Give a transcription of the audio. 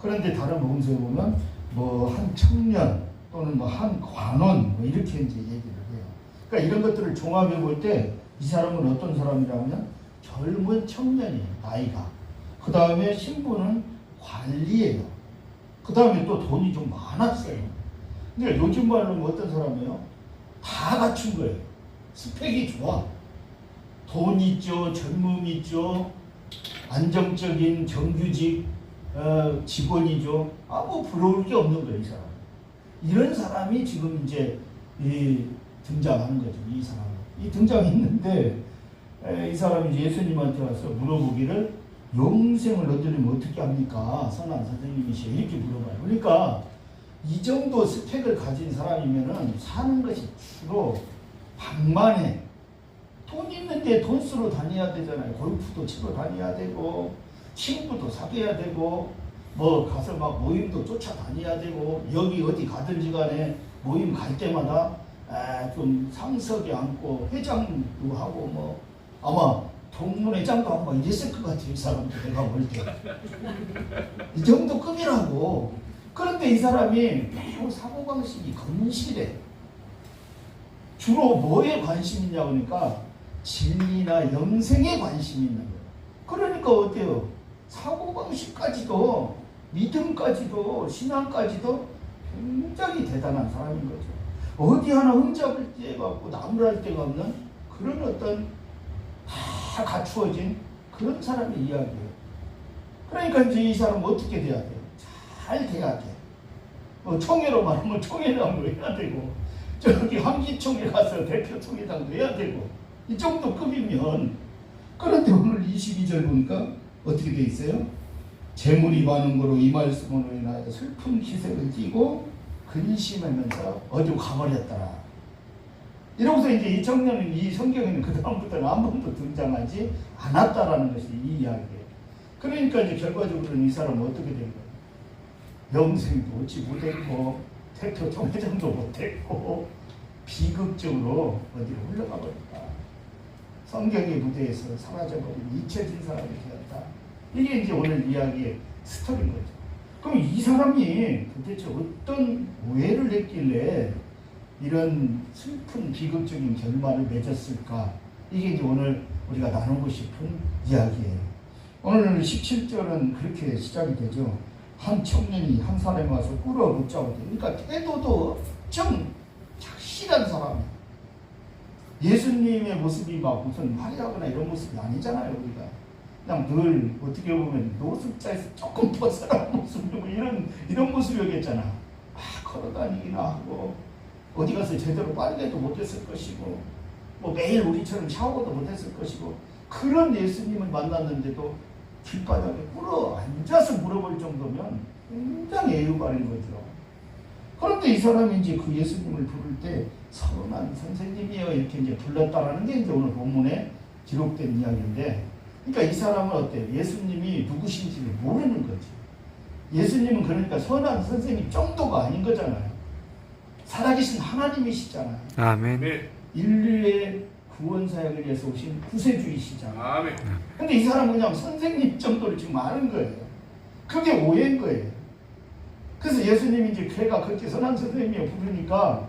그런데 다른 복음서에 보면 뭐 한 청년 또는 뭐 한 관원 뭐 이렇게 이제 얘기를 해요. 그러니까 이런 것들을 종합해 볼 때 이 사람은 어떤 사람이라면 젊은 청년이에요. 나이가. 그 다음에 신분은 관리예요. 그 다음에 또 돈이 좀 많았어요. 근데 요즘 말로는 어떤 사람이에요? 다 갖춘 거예요. 스펙이 좋아. 돈 있죠, 젊음 있죠, 안정적인 정규직 어, 직원이죠. 아무 부러울 게 없는 거예요, 이 사람. 이런 사람이 지금 이제 이 등장하는 거죠, 이 사람. 이 등장했는데 에, 이 사람이 이제 예수님한테 와서 물어보기를 영생을 얻으려면 어떻게 합니까? 선한 선생님이시여 이렇게 물어봐요. 그러니까 이 정도 스펙을 가진 사람이면은 사는 것이 주로 방만해. 돈 있는데 돈 쓰러 다녀야 되잖아요. 골프도 치러 다녀야 되고 친구도 사귀어야 되고 뭐 가서 막 모임도 쫓아다녀야 되고 여기 어디 가든지 간에 모임 갈 때마다 아, 좀 상석에 앉고 회장도 하고 뭐 아마 동문회장도 막 이랬을 것 같아요. 이 사람도 내가 볼 때. 이 정도 급이라고. 그런데 이 사람이 매우 사고방식이 건실해. 주로 뭐에 관심 있냐 그러니까 진리나 영생에 관심이 있는 거예요. 그러니까 어때요? 사고방식까지도 믿음까지도 신앙까지도 굉장히 대단한 사람인 거죠. 어디 하나 흠잡을 데 갖고 나무랄 데가 없는 그런 어떤 다 갖추어진 그런 사람의 이야기예요. 그러니까 이제 이 사람 어떻게 돼야 돼요? 잘 돼야 돼. 뭐 총회로 말하면 총회장도 해야 되고 저기 한기총회 가서 대표 총회장도 해야 되고 이 정도 급이면 그런데 오늘 22절 보니까 어떻게 돼 있어요? 재물이 많은 거로 이 말씀으로 인하여 슬픈 기색을 띠고 근심하면서 어디로 가버렸더라. 이러고서 이제 이 청년은 이 성경에는 그 다음부터는 한 번도 등장하지 않았다라는 것이 이 이야기예요. 그러니까 이제 결과적으로는 이 사람은 어떻게 된 거예요? 영생도 얻지 못했고 대표 총회장도 못했고 비극적으로 어디로 흘러가 버렸다. 성경의 무대에서 사라져버린 잊혀진 사람이 되었다. 이게 이제 오늘 이야기의 스토리인 거죠. 그럼 이 사람이 도대체 어떤 오해를 했길래 이런 슬픈 비극적인 결말을 맺었을까? 이게 이제 오늘 우리가 나누고 싶은 이야기예요. 오늘 17절은 그렇게 시작이 되죠. 한 청년이 한 사람이 와서 꿇어 돼. 그러니까 태도도 좀 착실한 사람이에요. 예수님의 모습이 막 무슨 화려하거나 이런 모습이 아니잖아요, 우리가. 그냥 늘 어떻게 보면 노숙자에서 조금 벗어난 모습이고 이런 이런 모습이었겠잖아. 막 걸어다니기나 하고 어디 가서 제대로 빠르게도 못했을 것이고 뭐 매일 우리처럼 샤워도 못했을 것이고 그런 예수님을 만났는데도 길바닥에 꿇어 앉아서 물어볼 정도면 굉장히 애유가린 거죠. 그런데 이 사람이 이제 그 예수님을 부를 때 선한 선생님이여 이렇게 이제 불렀다라는 게 이제 오늘 본문에 기록된 이야기인데, 그러니까 이 사람은 어때요? 예수님이 누구신지를 모르는 거지. 예수님은 그러니까 선한 선생님 정도가 아닌 거잖아요. 살아계신 하나님이시잖아요. 아멘. 네. 인류의 구원 사역을 위해서 오신 구세주이시잖아요. 아멘. 근데 이 사람은 그냥 선생님 정도로 지금 아는 거예요. 그게 오해인 거예요. 그래서 예수님이 이제 걔가 그렇게 선한 선생님이 부르니까